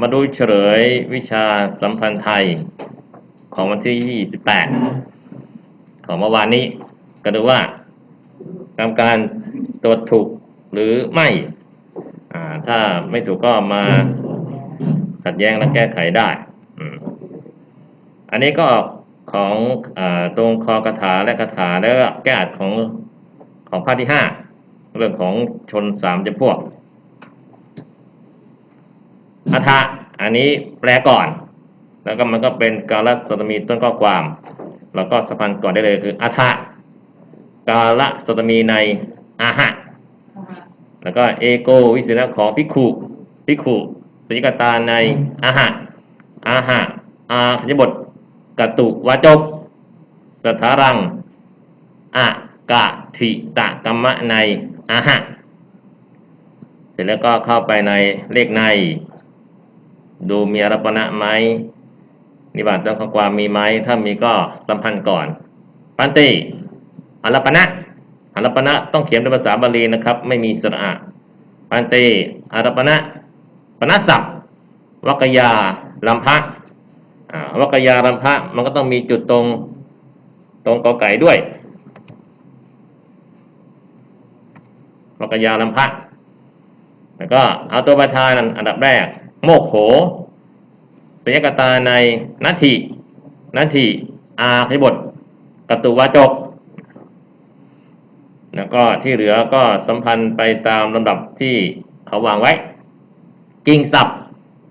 มาดูเฉลยวิชาสัมพันธ์ไทยของวันที่ 28 ของเมื่อวานนี้ ก็ดูว่าทำการตรวจถูกหรือไม่ ถ้าไม่ถูกก็มาขัดแย้งและแก้ไขได้ อันนี้ก็ของอตรงคอกระถาและกระถาแล้วก็แก้อัดของของภาคที่ 5 เรื่องของชนสามจำพวก อัฏฐะอันนี้แปลก่อน แล้วก็มันก็เป็นกาลสตมีต้นข้อความ แล้วก็สะพันก่อนได้เลยคืออัฏฐะกาลสตมีในอาหะแล้วก็เอโกวิสิณะของพิกขุพิกขุสยิกตาในอาหะอาหะอาขยบทกตุวาจกสถารังอะกะทิตะกัมมะในอาหะเสร็จแล้วก็เข้าไปในเลขใน ดูมีอารปณะไหมนิบาตต้นข้อความมีไหมถ้ามีก็สัมพันธ์ก่อน ปันติอารปณะอารปณะต้องเขียนเป็นภาษาบาลีนะครับ ไม่มีสระปันติอารปณะปณศัพท์วกยาลัมพะอ่าวกยาลัมพะมันก็ต้องมีจุดตรงตรงกอไก่ด้วยวกยาลัมพะแล้วก็เอาตัวประธานอันดับแรก โมกโขสยกตาในนัตถินัตถิอาพิบทกตุวาจกแล้วก็ที่เหลือก็สัมพันธ์ไปตามลำดับที่เขาวางไว้ กิ่งศัพท์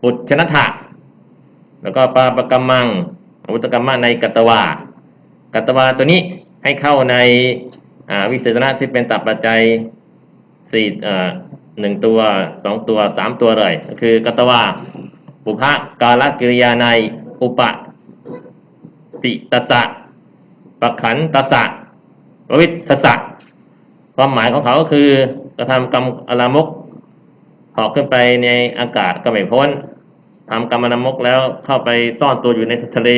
ปุจชนทะแล้วก็ปาปกรรมังอุตกรรมะในกัตวากัตวาตัวนี้ให้เข้าในวิเศษณะที่เป็นตับปัจจัยสี่ หนึ่งตัวสองตัวสามตัวเลยก็คือกัตวาปุพะกาลกิริยาในอุปติตสสะปะขันตสสะววิทสสะความหมายของเขาก็คือกระทำกรรมอลามกหอกขึ้นไปในอากาศก็ไม่พ้นทำกรรมอลามกแล้วเข้าไปซ่อนตัวอยู่ในทะเล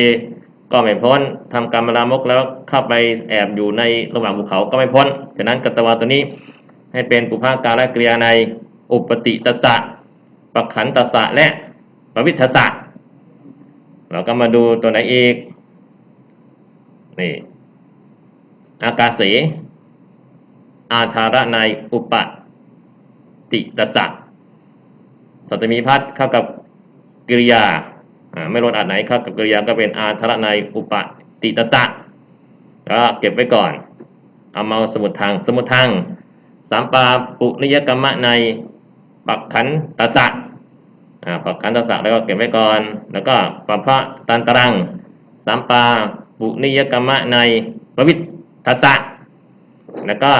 ก็ไม่พ้นทำกรรมอลามกแล้วเข้าไปแอบอยู่ในระหว่างภูเขาก็ไม่พ้นฉะนั้นกัตวาตัวนี้ ให้เป็นปุพาการกริยาในอุปติตสสะปขันตสสะและปวิทสะเราก็มาดูตัวไหนอีกนี่อากาเสอาธาระในอุปติตสะสัตมีพัฒเข้ากับกิริยาไม่ลดอัดไหนเข้ากับกิริยาก็เป็นอาธาระในอุปติตสะก็เก็บไว้ก่อน เอามาสมุดทางสมุดทาง สามปาปุนิยกรรมะในปักขันตสะปักขันตสะแล้วก็เก็บไว้ก่อน แล้วก็ปะพะตันตรังสามปาปุนิยกรรมะในปวิททสะแล้วก็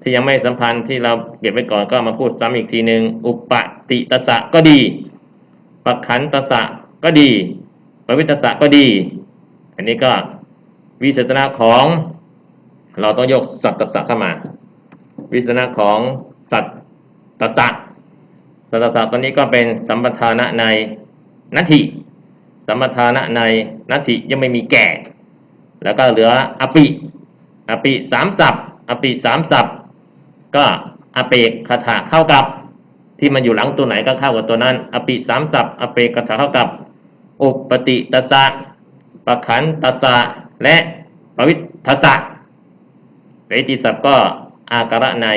ที่ยังไม่สัมพันธ์ที่เราเก็บไว้ก่อนก็มาพูดซ้ำอีกทีหนึ่งอุปติตสะก็ดีปักขันตสะก็ดีปวิตสะก็ดี อันนี้ก็วิเศษณะของเราต้องยกสัตตสะเข้ามา วิเศษณะของสัตตสะสัตตสะตัวนี้ก็เป็นสัมปทานะในนัตถิสัมปทานะในนัตถิยังไม่มีแก่ แล้วก็เหลืออปิอปิสามสับอปิสามสับก็อเปกคาถาเข้ากับ ที่มันอยู่หลังตัวไหนก็เข้ากับตัวนั้น อปิสามสับอเปกคาถาเข้ากับ อุปติตสะปะขันตสะและปวิททสะเวติสับก็ อาการะใน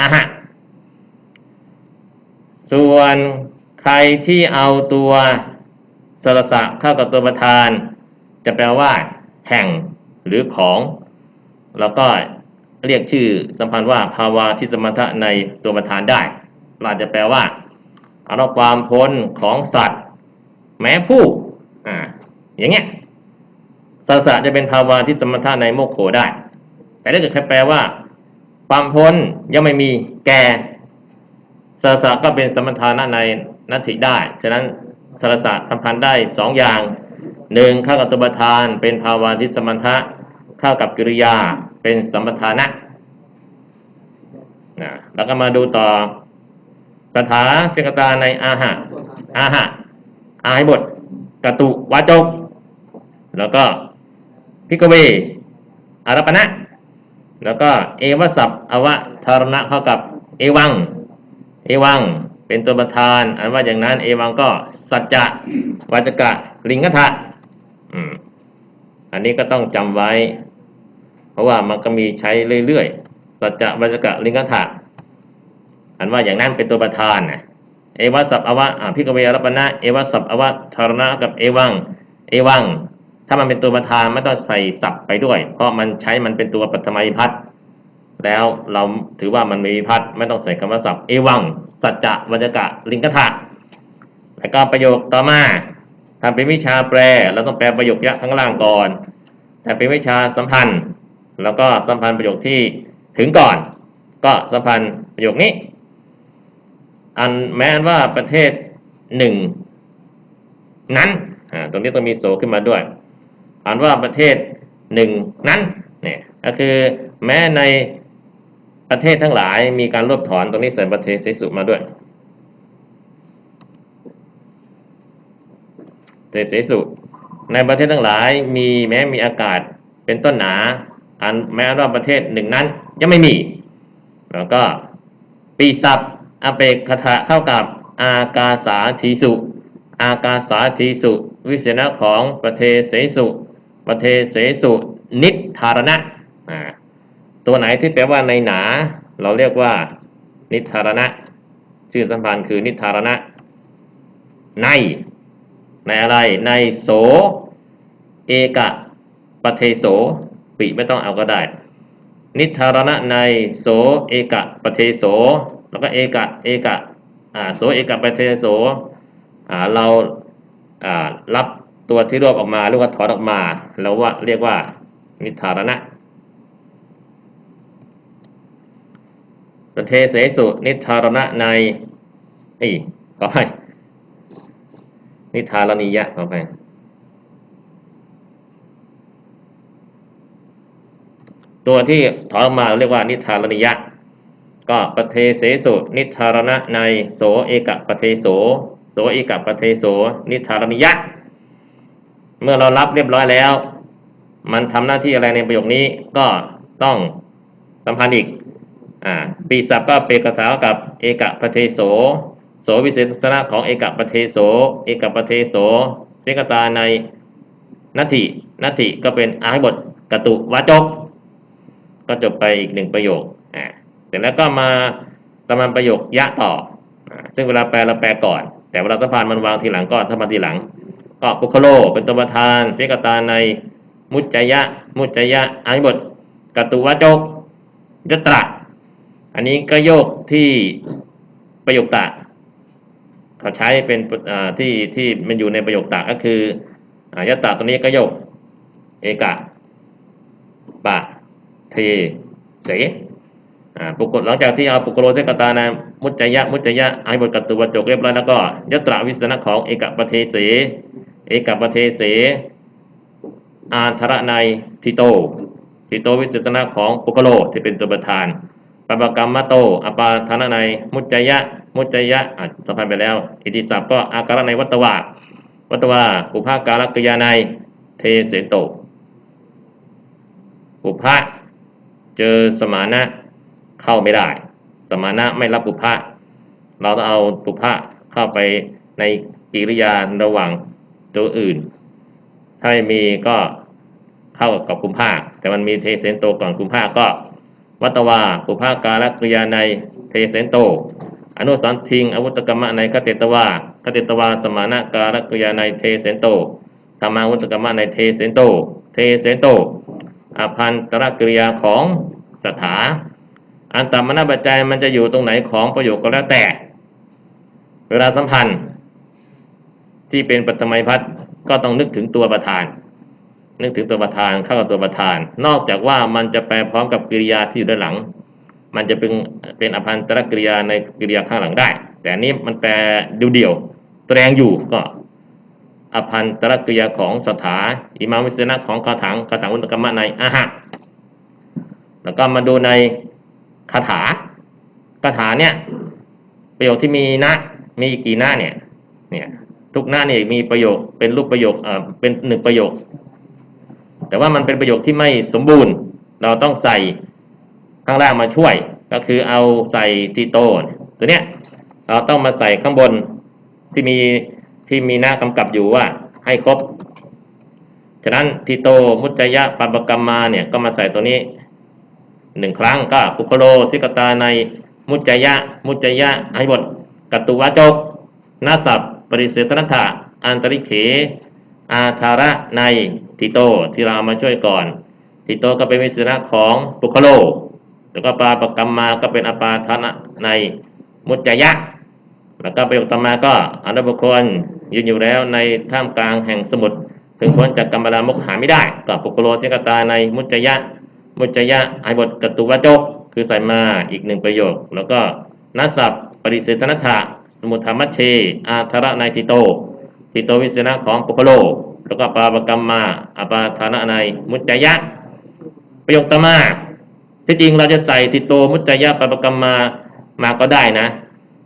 อาหะส่วนใครที่เอาตัวสรสะเข้ากับตัวประธาน จะแปลว่า แห่งหรือของ แล้วก็เรียกชื่อสัมพันธ์ว่าภาวาทิสมถะในตัวประธานได้เราจะแปลว่าเอาความพ้นของสัตว์ แม้ผู้อ่าอย่างเงี้ยสสะจะเป็นภาวาทิสมถะในโมกโขได้ แต่ถ้าเกิดใครแปลว่า ความพ้นยังไม่มีแก่สสะก็เป็นสมถานะในนัตถิได้ ฉะนั้นสารสะสัมพันธ์ได้สองอย่างหนึ่งเข้ากับตัวประธาน เป็นภาวาทิสมถะเข้ากับกิริยาเป็นสัมปทานะนะแล้วก็มาดูต่อสถาเสกตาในอาหะอาหะอาให้บทกตุวาจก แล้วก็พิกเวอารปณะ แล้วก็เอวสัพอวะธารณะเข้ากับเอวัง เอวัง เป็นตัวประธาน อันว่าอย่างนั้น เอวังก็สัจจะวัจกะลิงกทะอันนี้ก็ต้องจำไว้ เพราะว่ามันก็มีใช้เรื่อยๆ สัจจะวัจกะลิงกทะอันว่าอย่างนั้นเป็นตัวประธานนะเอวสับอวะอ่าพิกเวรปนะเอวสับอวะธารณะกับเอวัง เอวัง ถ้ามันเป็นตัวประธานไม่ต้องใส่สับไปด้วย เพราะมันใช้มันเป็นตัวปัตมัยพัฒน์แล้วเราถือว่ามันมีวิพัฒน์ไม่ต้องใส่คำว่าสับเอวังสัจจะวัจกะลิงกทะแล้วก็ประโยคต่อมาถ้าเป็นวิชาแปลเราต้องแปลประโยคยะข้างล่างก่อนแต่เป็นวิชาสัมพันธ์ แล้วก็สัมพันธ์ประโยคที่ถึงก่อน ก็สัมพันธ์ประโยคนี้ อันแม้ว่าประเทศหนึ่งนั้นตรงนี้ต้องมีโสขึ้นมาด้วย อ่านว่าประเทศหนึ่งนั้นเนี่ยก็คือแม้ในประเทศทั้งหลายมีการลบถอนตรงนี้ใส่ประเทศเสสุมาด้วยเทเสสุในประเทศทั้งหลายมีแม้มีอากาศเป็นต้นหนาอันแม้ว่าประเทศหนึ่งนั้นยังไม่มี แล้วก็ปีศัพท์อเปกคถะเข้ากับอากาสาทีสุ อากาสาทีสุ วิเศษณะของประเทศเสสุ ประเทเสสุนิทารณะตัวไหนที่แปลว่าในหนา เราเรียกว่า นิทารณะ ชื่อสัมพันธ์คือนิทารณะ ใน ในอะไรในโส เอกะปะเทโสปิไม่ต้องเอาก็ได้ นิทารณะในโสเอกะปะเทโสแล้วก็เอกะเอกะโสเอกะปะเทโสเรารับ ตัวที่รวบออกมาหรือว่าถอนออกมาเราว่าเรียกว่านิทารณะประเทศเสสุนิทารณะในอีขอให้นิทารณียะขอไปตัวที่ถอนออกมาเรียกว่านิทารณียะ ก็ปเทเสสุนิทารณะในโสเอกปเทโสโสเอกปเทโสนิทารณียะ เมื่อเรารับเรียบร้อยแล้ว มันทำหน้าที่อะไรในประโยคนี้ก็ต้องสัมพันธ์อีกอ่าปีศัพท์ก็เปรกถากับเอกปเทโสโสวิเศษณะของเอกปเทโสเอกปเทโสเสกตาในนัตถินัตถิก็เป็นอาให้บทกตุวาจก ก็จบไปอีกหนึ่งประโยคอ่าเสร็จแล้วก็มาประมาณประโยคยะต่อ ซึ่งเวลาแปลเราแปลก่อน แต่เวลาสะพานมันวางทีหลังก็ถ้ามาทีหลัง ก็ปุคโล เป็นตัวประธานเสกตาใน มุจจยะ มุจจยะอาให้บทกตุวาจกยตระ อันนี้ก็โยกที่ประโยคตะเขาใช้เป็นที่ที่มันอยู่ในประโยคตะก็คืออยตะตัวนี้ก็โยก เอกะปะเทเสอ่าปุกหลังจากที่เอาปุกโรเทกตานะมุจจยะ มุจจยะให้บทกัตตุวัจจกเรียบร้อยแล้วก็ยตระวิสนะของเอกะปะเทเส เอกะปเทเส อาธระในทิโต ทิโตวิสุตนะของปุกโลที่เป็นตัวประธานปปกรรมมโต อปาทานในมุจจยะ มุจจยะอะสัมพันธ์ไปแล้ว อิติศัพก็อาการในวัตวาวัตวาปุภาการกยาในเทเสโตปุพะเจอสมานะเข้าไม่ได้ สมานะไม่รับปุพะเราต้องเอาปุพะเข้าไปในกิริยาระหว่าง ตัวอื่น ถ้าไม่มีก็เข้ากับกุมภาแต่มันมีเทเสนโตก่อนกุมภาก็ วัตวาปุภาการกริยาในเทเสนโต อนุสันทิงอวุตกรรมะในคเตตวาคเตตวาสมานะการกริยาในเทเสนโตธรรมาวุตกรรมะในเทเสนโต เทเสนโตอภันตรกริยาของสถา อันตมนาปัจจัยมันจะอยู่ตรงไหนของประโยคก็แล้วแต่ เวลาสัมพันธ์ ที่เป็นปัตมัยพัฒน์ก็ต้องนึกถึงตัวประธาน นึกถึงตัวประธานเข้ากับตัวประธาน นอกจากว่ามันจะแปลพร้อมกับกริยาที่อยู่ด้านหลัง มันจะเป็นเป็นอภันตรกริยาในกริยาข้างหลังได้ แต่นี้มันแปลเดียวๆแสดงอยู่ก็อภันตรกริยาของสถาอิมาวิสนะของคาถังคาถังอุตกรรมะในอาหะแล้วก็มาดูในคาถาคาถาเนี่ยประโยคที่มีนะมีกี่หน้าเนี่ยเนี่ย ทุกหน้าเนี่ยมีประโยคเป็นรูปประโยคเป็นหนึ่งประโยค แต่ว่ามันเป็นประโยคที่ไม่สมบูรณ์ เราต้องใส่ข้างล่างมาช่วย ก็คือเอาใส่ทีโตนตัวเนี้ยเราต้องมาใส่ข้างบนที่มีที่มีหน้ากำกับอยู่ว่าให้ครบ ฉะนั้นทิโตมุจจยะปาปกรรมมาเนี่ยก็มาใส่ตัวนี้หนึ่งครั้งก็ปุคโลสิกตาในมุจจยะมุจจยะให้บทกัตตุวาจกนาสับ ปริเสธนัตถะอันตริเข อาธาระในทิโตที่เราเอามาช่วยก่อนทิโตก็เป็นวิสุนะของปุคโลแล้วก็ปาปกรรมมาก็เป็นอปาทนะในมุจจยะ แล้วก็ประโยคต่อมาก็อนุบุคคลยืนอยู่แล้วในท่ามกลางแห่งสมุทรถึงพ้นจากกรรมลามกหาไม่ได้ก็ปุคโลเสกตาในมุจจยะ มุจจยะไอบทกตุวจกคือใส่มาอีกหนึ่งประโยค แล้วก็นัสสับปริเสธนัตถะ สมุทธามัชเช อาธาระในทิโตทิโตวิสนะของปุคโล แล้วก็ปาปกรรมมาอปาทานะในมุจจยะ ประโยคตมา ที่จริงเราจะใส่ทิโตมุจจยะปาปกรรมมามาก็ได้นะ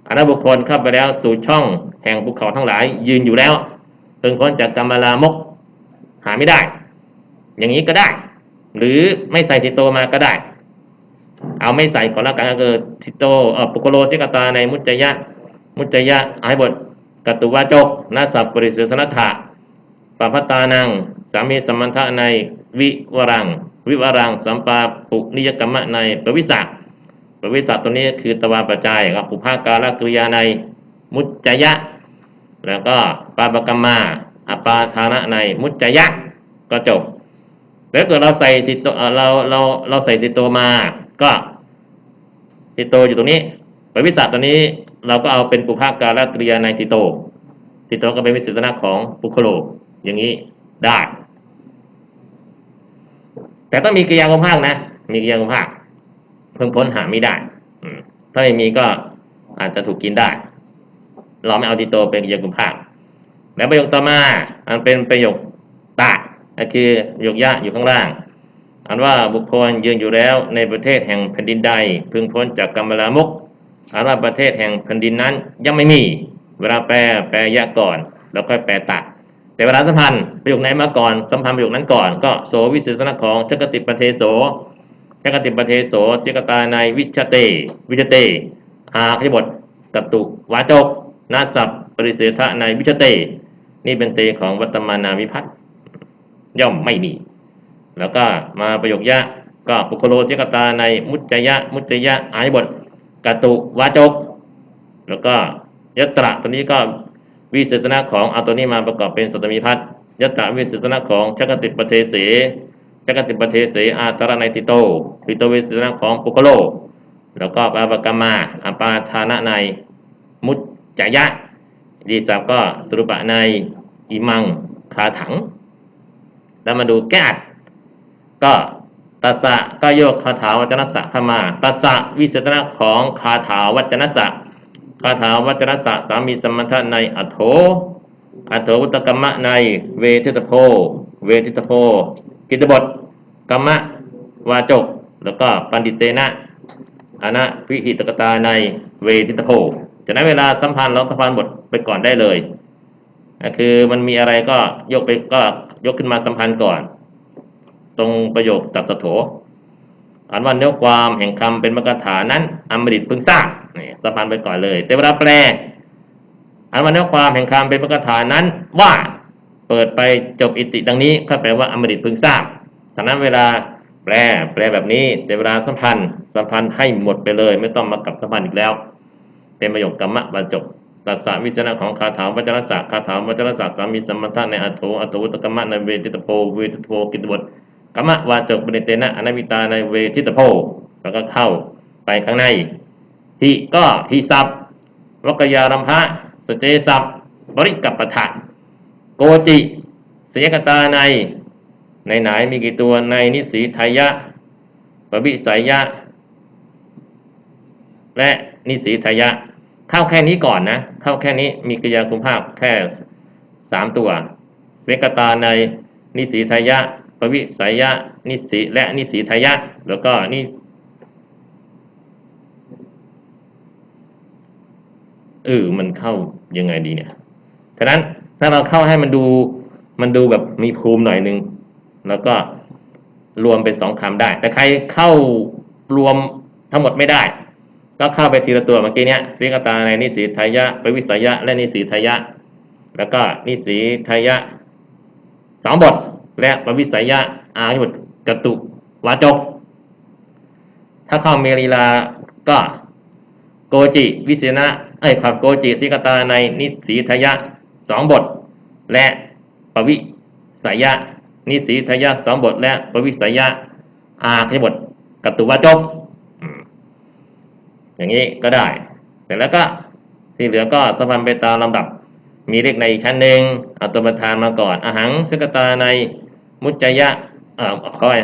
อนับุคคลเข้าไปแล้วสู่ช่องแห่งภูเขาทั้งหลาย ยืนอยู่แล้วเพิ่งพ้นจากกรรมลามกหาไม่ได้ อย่างนี้ก็ได้ หรือไม่ใส่ทิโตมาก็ได้ เอาไม่ใส่ก่อนแล้วกันก็คือทิโตเออปุโกโลสิกตาในมุจจยะ มุจจยะอายบทกตุวาจกนาสับปริเสสนัถะปะพตานัง สามีสมันทะในวิวรัง วิวรัง สัมปาปุนิยกรรมะในปวิสักปวิสักตัวนี้คือตวาปัจจัยกับปุภาการกริยาในมุจจยะ แล้วก็ปาปกรรมาอปาทานะในมุจจยะก็จบแล้วเกิดเราใส่ติโตเอ่อเราเราเราใส่ติโตมา ก็ติโตอยู่ตรงนี้ปวิสัตตัวนี้ เราก็เอาเป็นปุภาการกริยาในติโต ติโตก็เป็นวิสิตนะของปุคโลอย่างนี้ได้ แต่ต้องมีกริยาคมภาคนะ มีกริยาคมภาคเพิ่งพ้นหาไม่ได้ถ้าไม่มีก็อาจจะถูกกินได้ เราไม่เอาติโตเป็นกริยาคมภาคแล้วประโยคต่อมาอันเป็นประโยคตะก็คือประโยคยะอยู่ข้างล่างอันว่าบุคคลยืนอยู่แล้วในประเทศแห่งแผ่นดินใด พึงพ้นจากกรรมลามก อันว่าประเทศแห่งแผ่นดินนั้นยังไม่มี เวลาแปลแปลยะก่อน แล้วค่อยแปลตะแต่เวลาสัมพันธ์ประโยคไหนมาก่อนสัมพันธ์ประโยคนั้นก่อนก็โสวิสุทธนะของจักติปเทโสจักติปเทโสเสกตาในวิชเต วิชเต อาขยบทกตุวาจกนาสับปริเสธะในวิชเต นี่เป็นเตของวัตมานาวิพัตย่อมไม่มี แล้วก็มาประโยคยะก็ปุคโลเสกตาในมุจจยะ มุจจยะอายบท กตุวาจก แล้วก็ยตระตัวนี้ก็วิเศษณะของเอาตัวนี้มาประกอบเป็นสตมีพัฒน์ยตระวิเศษณะของชักติปเทเสชักติปเทเสอาตระในติโตติโตวิเศษณะของปุคโล แล้วก็ปาปกรรมาอปาทานะในมุจจยะดีสับก็สรุปะในอิมังคาถัง แล้วมาดูแก้ก็ ตัสสะก็โยกคาถาวัจนสะเข้ามา ตัสสะวิเศษณะของคาถาวัจนสะคาถาวัจนสะสามีสมมัทในอัโถอัโถวุตกรรมะในเวทิตโพ เวทิตโพ กิตบทกรรมะวาจก แล้วก็ปันดิเตนะอนะวิหิตกตาในเวทิตโพจากนั้นเวลาสัมพันธ์เราสัมพันธ์บทไปก่อนได้เลยคือมันมีอะไรก็ยกไปก็ยกขึ้นมาสัมพันธ์ก่อน ตรงประโยคตัดสโถอันว่าเนื้อความแห่งคำเป็นมกถานั้นอมฤตพึงทราบนี่สัมพันไปก่อนเลย แต่เวลาแปล อันว่าเนื้อความแห่งคำเป็นมกถานั้นว่าเปิดไปจบอิติดังนี้ก็แปลว่าอมฤตพึงทราบฉะนั้นเวลาแปลแปลแบบนี้แต่เวลาสัมพันธ์สัมพันธ์ให้หมดไปเลย ไม่ต้องมากับสัมพันธ์อีกแล้ว เป็นประโยคกรรมะบรรจบตัสสะวิสนะของคาถาวัจรสะคาถาวัจรสะสามีสัมมัทธะในอัตโถอัตโถวุตกรรมะในเวทิตโพเวทิตโพกิตบท กรรมะวาจกปณิเตนะอนาวิตาในเวทิตโพแล้วก็เข้าไปข้างในหิก็หิสัพวกยารัมภะสเจสัพบริกัปปะทะโกจิเสยกตาใน ในไหนมีกี่ตัวในนิสีไทยะปวิสัยยะ และนิสีทายะ เข้าแค่นี้ก่อนนะ เข้าแค่นี้มีกิยาคุณภาพแค่สามตัว เสกตาในนิสีทายะ ปวิสัยยะนิสีและนิสีทายะ แล้วก็นิเออมันเข้ายังไงดีเนี่ยฉะนั้นถ้าเราเข้าให้มันดูมันดูแบบมีภูมิหน่อยนึง แล้วก็รวมเป็นสองคำได้ แต่ใครเข้ารวมทั้งหมดไม่ได้ ก็เข้าไปทีละตัวเมื่อกี้เนี้ยสิกตาในนิสีทายะปวิสัยยะ และนิสีทายะ แล้วก็นิสีทายะสองบท และปวิสัยยะอายุบทกตุวาจก ถ้าเข้าเมรีลาก็โกจิวิเศนะเอ้ยครับโกจิสิกตาในนิสีทยะสองบท และปวิสัยยะ นิสีทยะสองบท และปวิสัยยะอาขยบทกตุวาจกอย่างนี้ก็ได้ เสร็จแล้วก็ที่เหลือก็สัมพันธ์ไปตามลำดับ มีเลขในชั้นหนึ่งเอาตัวประธานมาก่อนอาหังสิกตาใน มุจจยะเอ่อขอไป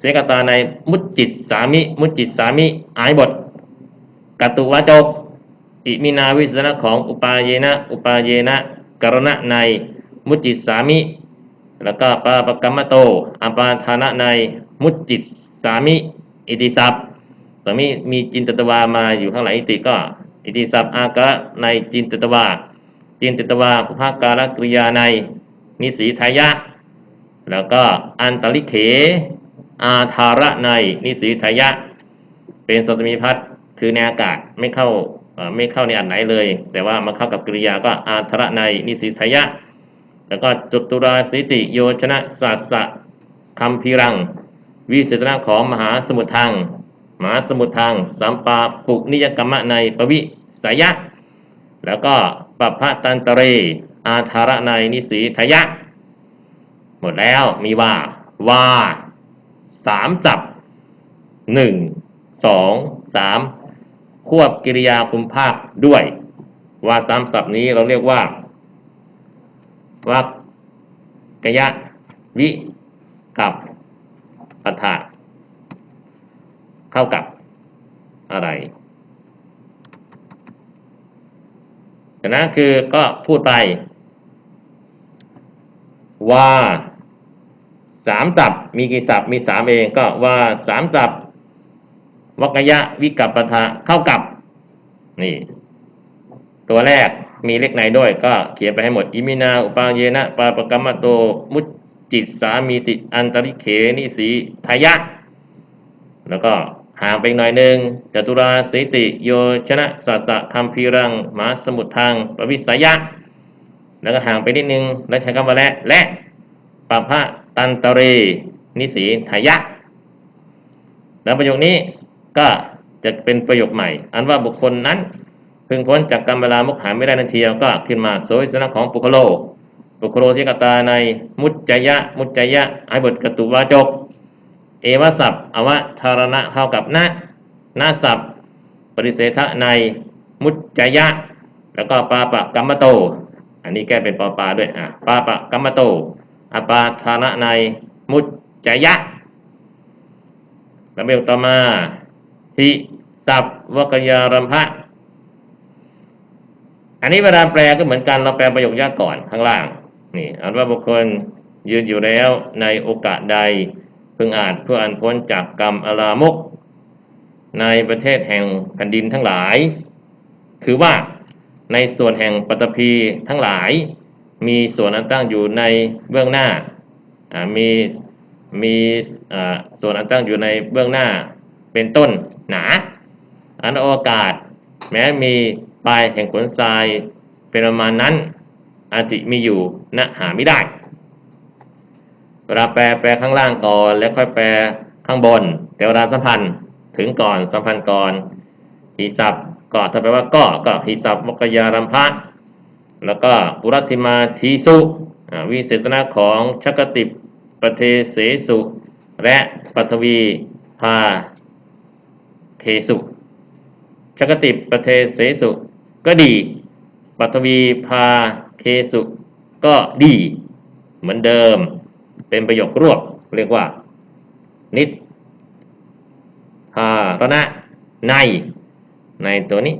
สิกตาในมุจจิตสามิ มุจจิตสามิอายบทกตุวาจกอิมินาวิสนะของอุปาเยนะ อุปาเยนะกรณะในมุจจิตสามิ แล้วก็ปาปกรรมโตอปาทานะในมุจจิตสามิ อิติศัพตอนนี้มีจินตตวามาอยู่ข้างหลังอิติก็ อิติศัพอากะในจินตตวาจินตตวาภาการกริยาในนิสีทายะ แล้วก็อันตริเข อาธาระในนิสีทายะ เป็นสตมีพัฒคือในอากาศไม่เข้าไม่เข้าในอันไหนเลย แต่ว่ามาเข้ากับกริยาก็อาธาระในนิสีทายะ แล้วก็จุตุราสิติโยชนะสัสสะคัมพิรัง วิเศษณะของมหาสมุทรทางมหาสมุทรทางสัมปาปุนิยกรรมะในปวิสยะ แล้วก็ปัพพะตันตเร อาธาระในนิสีทยะ มดแล้วมีว่าว่าสามศัพท์หนึ่งสองสามควบกิริยาคุมภาคด้วย ว่าสามศัพท์นี้เราเรียกว่าวักกยะวิกับปัฏฐะเข้ากับอะไรฉะคือก็พูดไปว่า สามศัพท์ มีกี่ศัพท์มีสามเองก็ว่าสามศัพท์วักยะวิกับปะทะเข้ากับ นี่ ตัวแรกมีเลขไหนด้วย ก็เขียนไปให้หมด อิมินา อุปาเยนะปาปกรรมโต มุจจิตสามีติอันตริเขนิสีทายะ แล้วก็ห่างไปหน่อยหนึ่งจตุราสิติ โยชนะสัสสะคัมพีรังมหาสมุททางปวิสายะ แล้วก็ห่างไปนิดนึง แล้วใช้คำว่าและ และปะพะ ตันตเรนิสีทายะ แล้วประโยคนี้ก็จะเป็นประโยคใหม่ อันว่าบุคคลนั้น พึงพ้นจากกรรมเวลามุขหาไม่ได้นาทีก็ขึ้นมาโสยสนะของปุคโล ปุคโลสิกตาในมุจจยะ มุจจยะไอบทกตุวาจก เอวสัพอวะธารณะเท่ากับนะนาสัพปริเสธะในมุจจยะ แล้วก็ปาปะกัมมโต อันนี้แก้เป็นปอปาด้วยอะปาปะกัมมโต อปาทานะในมุจจยะแล้วเบลต่อมาหิสัพวกยารัมภะอันนี้เวลาแปลก็เหมือนกันเราแปลประโยคยากก่อนข้างล่าง นี่อันว่าบุคคลยืนอยู่แล้วในโอกาสใดพึงอาจเพื่ออันพ้นจากกรรมอลามก ในประเทศแห่งแผ่นดินทั้งหลาย คือว่าในส่วนแห่งปฐพีทั้งหลาย มีส่วนอันตั้งอยู่ในเบื้องหน้ามีมีส่วนอันตั้งอยู่ในเบื้องหน้าเป็นต้นหนา อันโอกาส แม้มีปลายแห่งขนทรายเป็นประมาณนั้นอาจจะมีอยู่ณหาไม่ได้เวลาแปลแปลข้างล่างก่อนแล้วค่อยแปลข้างบน แต่เวลาสัมพันธ์ถึงก่อนสัมพันธ์ก่อนหิสับก็ถ้าแปลว่าก็ก็หิสับมกยารัมพะ แล้วก็ปุรัติมาทีสุวิเศษณะของชกติปเทเสสุ และปัทวีพาเทสุชกติปเทเสสุ ก็ดี ปัทวีพาเทสุ ก็ดี เหมือนเดิม เป็นประโยครวบเรียกว่า นิดหารณะในในตัวนี้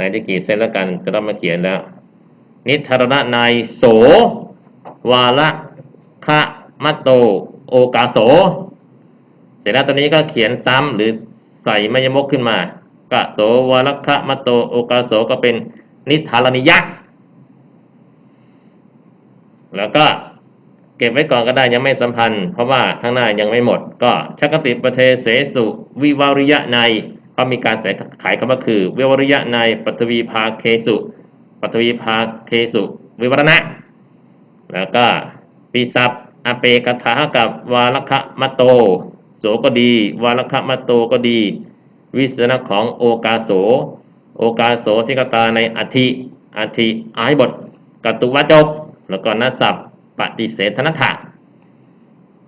ในที่กี่เส้นแล้วกันจะต้องมาเขียนแล้ว นิทารณะในโส วาละคะมัตโต โอกาโส เสร็จแล้วตัวนี้ก็เขียนซ้ำหรือใส่มยมกขึ้นมากะโสวาลคะมัตโต โอกาโสก็เป็นนิทารณิยะแล้วก็เก็บไว้ก่อนก็ได้ยังไม่สัมพันธ์ เพราะว่าข้างหน้ายังไม่หมด ก็ชักติปเทเสสุวิวาริยะใน เขามีการใส่ขายคำว่าคือ เววริยะในปัทวีภาเคสุ ปัทวีภาเคสุวิวรณะ แล้วก็ปีศัพท์อเปกถากับวาลคะมะโต โสก็ดี วาลคะมะโตก็ดี วิสนะของโอกาโส โอกาโสสิกตาในอธิอธิอายบทกัตตุวจกแล้วก็นัสัพปฏิเสธนถะ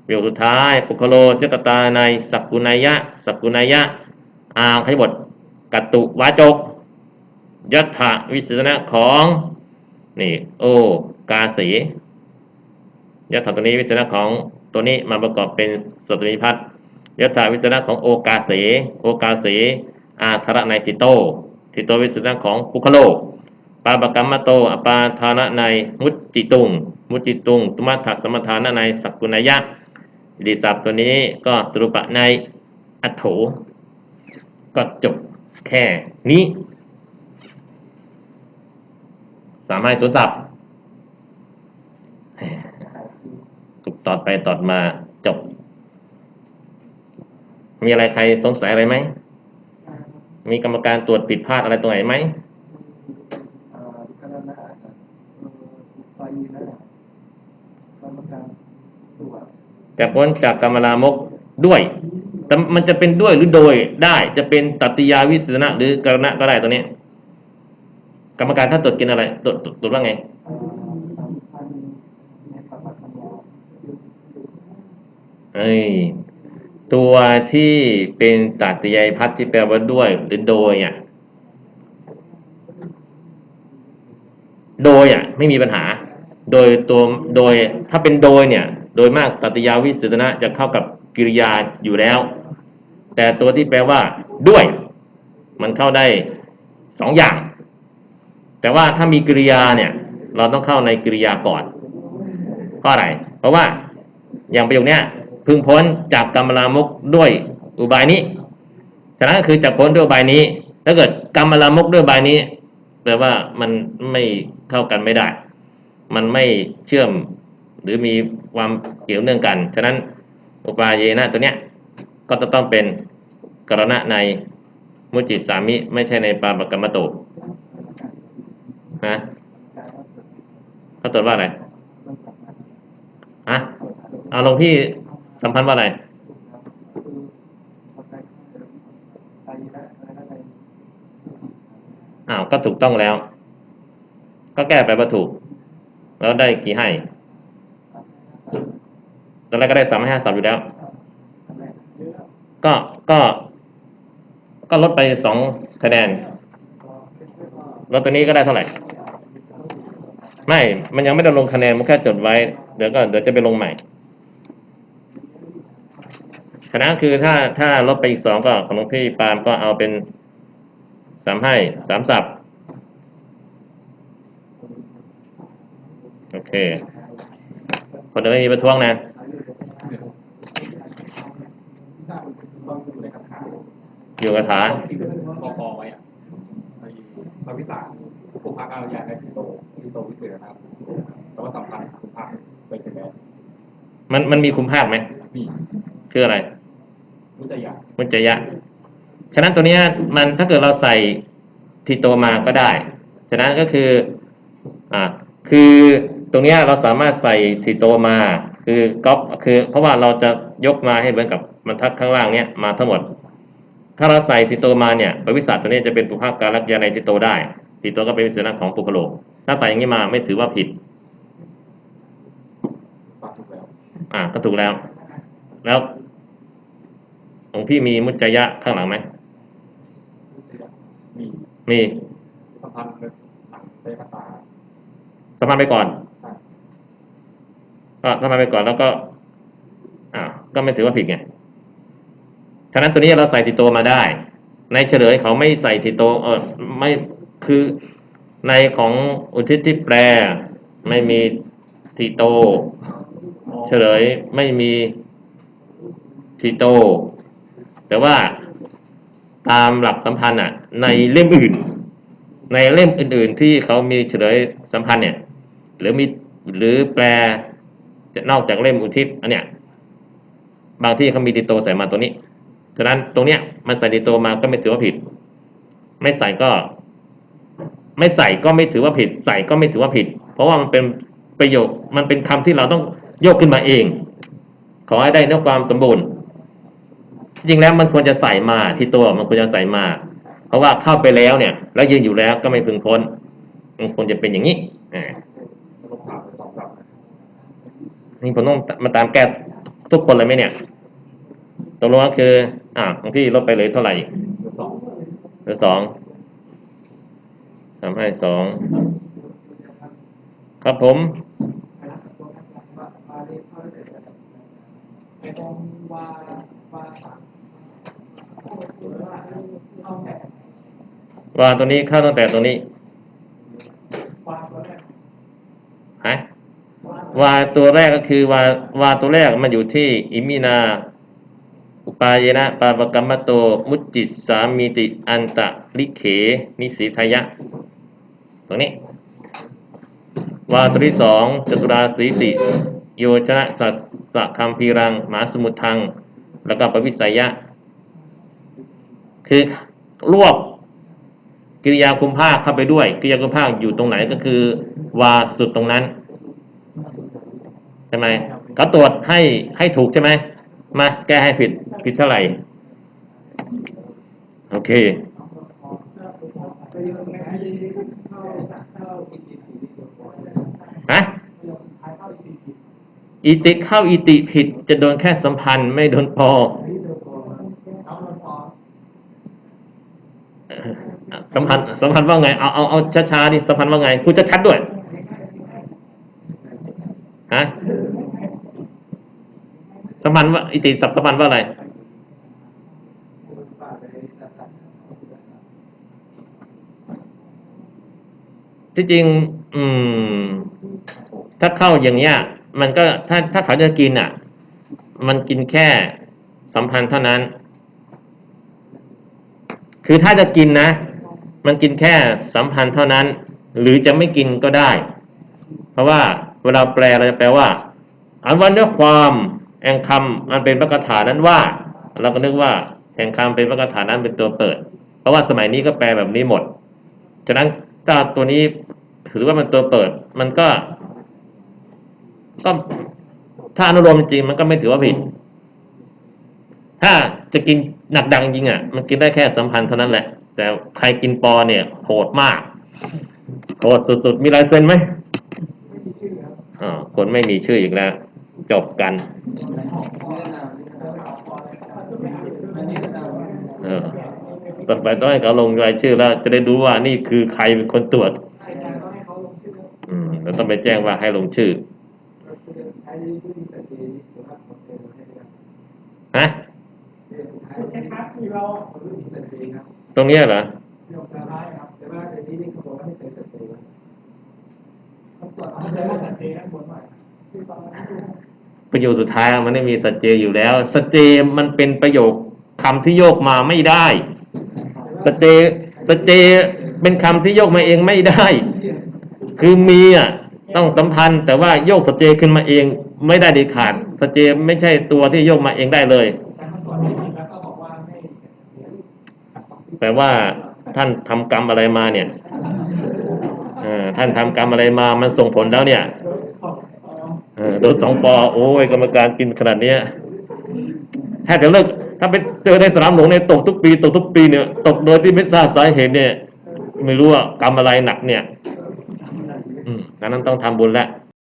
ประโยคสุดท้ายปุคโลสิกตาในสักกุณายะสักกุณายะ อางขยบทกัตตุวจกยัตถะวิสนะของนี่โอกาสียัตถะตัวนี้วิสนะของตัวนี้มาประกอบเป็นสตรีพัฒน์ยัตถะวิสนะของโอกาสีโอกาสีอาธระในติโตติโตวิสนะของปุคโลปาปกรรมโตอปาทานะในมุจจิตุง มุจจิตุงตุมัฏฐสมทานะในสักกุณยะอิติศัพท์ตัวนี้ก็สรุปะในอัตโถ ก็จบแค่นี้ สามารถสุศัพท์ถูกตอดไปตอดมาจบ มีอะไรใครสงสัยอะไรไหม มีกรรมการตรวจผิดพลาดอะไรตรงไหนไหมอ่ากรณะครับเอ่อไฟนะกรรมการตัวจะพ้นจากกรรมลามกด้วย แต่มันจะเป็นด้วยหรือโดยได้จะเป็นตัติยาวิสนะหรือกรณะก็ได้ตัวนี้ กรรมการท่านตรวจกินอะไรตรวจตรวจว่าไงอ่าสัมพันธ์ในปฏิบัติธรรมเอ้ยตัวที่เป็นตัติยายพัดที่แปลว่าด้วยหรือโดยอะโดยอะไม่มีปัญหา โดยตัวโดยถ้าเป็นโดยเนี่ย โดยมากตัตติยาวิสุตนะจะเข้ากับ กิริยาอยู่แล้ว แต่ตัวที่แปลว่า ด้วย มันเข้าได้สองอย่าง แต่ว่าถ้ามีกิริยาเนี่ย เราต้องเข้าในกิริยาก่อนเพราะอะไร เพราะว่าอย่างประโยคนี้พึงพ้นจากกรรมลามกด้วยอุบายนี้ฉะนั้นก็คือจะพ้นด้วยอุบายนี้ ถ้าเกิดกรรมลามกด้วยอุบายนี้แปลว่ามันไม่เข้ากันไม่ได้ มันไม่เชื่อมหรือมีความเกี่ยวเนื่องกัน ฉะนั้น อุปาเยนะตัวเนี้ยก็จะต้องเป็นกรณะในมุจิสามิ ไม่ใช่ในปาปกรรมโตนะเขาตรวจว่าอะไรอะเอาลงที่สัมพันธ์ว่าอะไรอ้าวก็ถูกต้องแล้ว ก็แก้ไปว่าถูก แล้วได้กี่ให้ ตอนแรกก็ได้สามห้าสามอยู่แล้ว ก็ก็ ก็ลดไปสองคะแนนแล้วตัวนี้ก็ได้เท่าไหร่ ไม่ มันยังไม่ได้ลงคะแนน มันแค่จดไว้ เดี๋ยวก็เดี๋ยวจะไปลงใหม่คณะคือถ้าถ้าลบไปอีกสองก็ของหลวงพี่ปาล์มก็เอาเป็นสามให้สามสับโอเค คนเดียวไม่มีประท้วงนะ อยู่กับฐาน ที่เป็นกพไว้อะในพระวิสาผูกพักอารยาในสิโตสิโตวิเศษนะครับแต่ว่าสำคัญผูกพักไปถึงแล้วมันมันมีคุมภาคไหมมีคืออะไรมุจยามุจจยะ ฉะนั้นตัวเนี้ยมันถ้าเกิดเราใส่ทีโตมาก็ได้ ฉะนั้นก็คืออ่าคือตรงเนี้ยเราสามารถใส่ทีโตมา คือก๊อปคือเพราะว่าเราจะยกมาให้เหมือนกับบรรทัดข้างล่างเนี้ยมาทั้งหมด ถ้าเราใส่ทีโตมาเนี่ยบริษัทตัวนี้จะเป็นปุพพการักยาในทีโตได้ทีโตก็เป็นวิสนะของปุพพโลก ถ้าใส่อย่างนี้มาไม่ถือว่าผิดปากถูกแล้วอ่าก็ถูกแล้ว แล้วของพี่มีมุจจยะข้างหลังไหมมุจยามีมีสัมพันธ์กับหนังเซกตาสมัครไปก่อนใช่ก็สมัครไปก่อนแล้วก็ อ่า ก็ไม่ถือว่าผิดไง ฉะนั้นตัวนี้เราใส่ติโตมาได้ ในเฉลยเขาไม่ใส่ติโตเออไม่คือในของอุทิศที่แปล ไม่มีติโต เฉลยไม่มีทีโต แต่ว่าตามหลักสัมพันธ์อะ ในเล่มอื่น ในเล่มอื่น ๆ ที่เขามีเฉลยสัมพันธ์เนี่ย หรือมีหรือแปลจะนอกจากเล่มอุทิศอันเนี้ยบางที่เขามีติโตใส่มาตัวนี้ ฉะนั้นตรงเนี้ยมันใส่ในตัวมาก็ไม่ถือว่าผิด ไม่ใส่ก็ ไม่ใส่ก็ไม่ถือว่าผิด ใส่ก็ไม่ถือว่าผิด เพราะว่ามันเป็นประโยคมันเป็นคำที่เราต้องโยกขึ้นมาเอง ขอให้ได้เนื้อความสมบูรณ์ จริงแล้วมันควรจะใส่มาที่ตัวมันควรจะใส่มา เพราะว่าเข้าไปแล้วเนี่ย แล้วยืนอยู่แล้วก็ไม่พึงพ้นมันควรจะเป็นอย่างนี้อ่านี่ผมต้องมาตามแก้ทุกคนเลยไหมเนี่ย ตกลงก็คือ อ่าของพี่ลดไปเลยเท่าไหร่สองเหลือสองทำให้สอง ครับผมวาวาตัวนี้เข้าตั้งแต่ตัวนี้ฮะวาตัวแรกก็คือวาวาตัวแรกมันอยู่ที่อิมินา อุปายนะปาปกรรมโต มุจจิสามีติอันตะลิเข นิสีทายะ ตรงนี้ วาตัวที่สองจตุราสีติ โยชนะสัสสะคัมพีรังหมาสมุทัง แล้วก็ปวิสัยยะ คือรวบกิริยาคุมภาคเข้าไปด้วย กิริยาคุมภาคอยู่ตรงไหนก็คือ วาสุดตรงนั้นใช่ไหมเขาตรวจให้ให้ถูกใช่ไหม มาแก้ให้ผิดผิดเท่าไหร่ โอเคอะอิติเข้าอิติผิดจะโดนแค่สัมพันธ์ไม่โดนพอเอ่อสัมพันธ์สัมพันธ์ว่าไง เอาเอาเอาช้าๆดิสัมพันธ์ว่าไงพูดชัดๆด้วยฮะ สัมพันธ์ว่าอิติสัมพันธ์ว่าอะไรที่จริง อืม ถ้าเข้าอย่างเงี้ย มันก็ถ้าถ้าเขาจะกินอะ มันกินแค่สัมพันธ์เท่านั้น คือถ้าจะกินนะ มันกินแค่สัมพันธ์เท่านั้น หรือจะไม่กินก็ได้ เพราะว่าเวลาแปลเราจะแปลว่า อันวันด้วยความ แห่งคำมันเป็นพระคาถานั้นว่า เราก็นึกว่าแห่งคำเป็นพระคาถานั้นเป็นตัวเปิด เพราะว่าสมัยนี้ก็แปลแบบนี้หมด ฉะนั้นถ้าตัวนี้ถือว่ามันตัวเปิด มันก็ ก็ถ้าอนุโลมจริงๆมันก็ไม่ถือว่าผิด ถ้าจะกินหนักดังจริงอะ มันกินได้แค่สัมพันธ์เท่านั้นแหละ แต่ใครกินปอเนี่ยโหดมากโหดสุดๆ มีลายเซ็นไหมไม่มีชื่อครับอ่าคนไม่มีชื่ออีกแล้ว จบกัน เออต่อไปต้องให้เขาลงรายชื่อแล้ว จะได้รู้ว่านี่คือใครเป็นคนตรวจ อืมเราต้องไปแจ้งว่าให้ลงชื่อใช้ผู้ที่ตัดสินสุภาพของเห้ได้ฮะใช่ครับที่เราผู้ที่ตัดสินครับตรงนี้เหรอ ปรวจเขาใช้ว่าตัดสินข้างบนหน่อยคือตอนนั้นประโยคสุดท้ายมันไม่มีสเจอยู่แล้ว สเจมันเป็นประโยคคำที่โยกมาไม่ได้ สเจสเจเป็นคำที่โยกมาเองไม่ได้ คือมีอะต้องสัมพันธ์ แต่ว่าโยกสเจขึ้นมาเองไม่ได้เด็ดขาดสเจไม่ใช่ตัวที่โยกมาเองได้เลยแปลว่าท่านทำกรรมอะไรมาเนี่ยอท่านทำกรรมอะไรมา มันส่งผลแล้วเนี่ย โดนสองปอโอ้ยกรรมการกินขนาดเนี้ยแทบจะเลิก ถ้าไปเจอในสนามหลวงเนี่ยตกทุกปี ตกทุกปีเนี่ย ตกโดยที่ไม่ทราบสาเหตุเนี่ย ไม่รู้ว่ากรรมอะไรหนักเนี่ย อืมดังนั้นต้องทำบุญแล้ว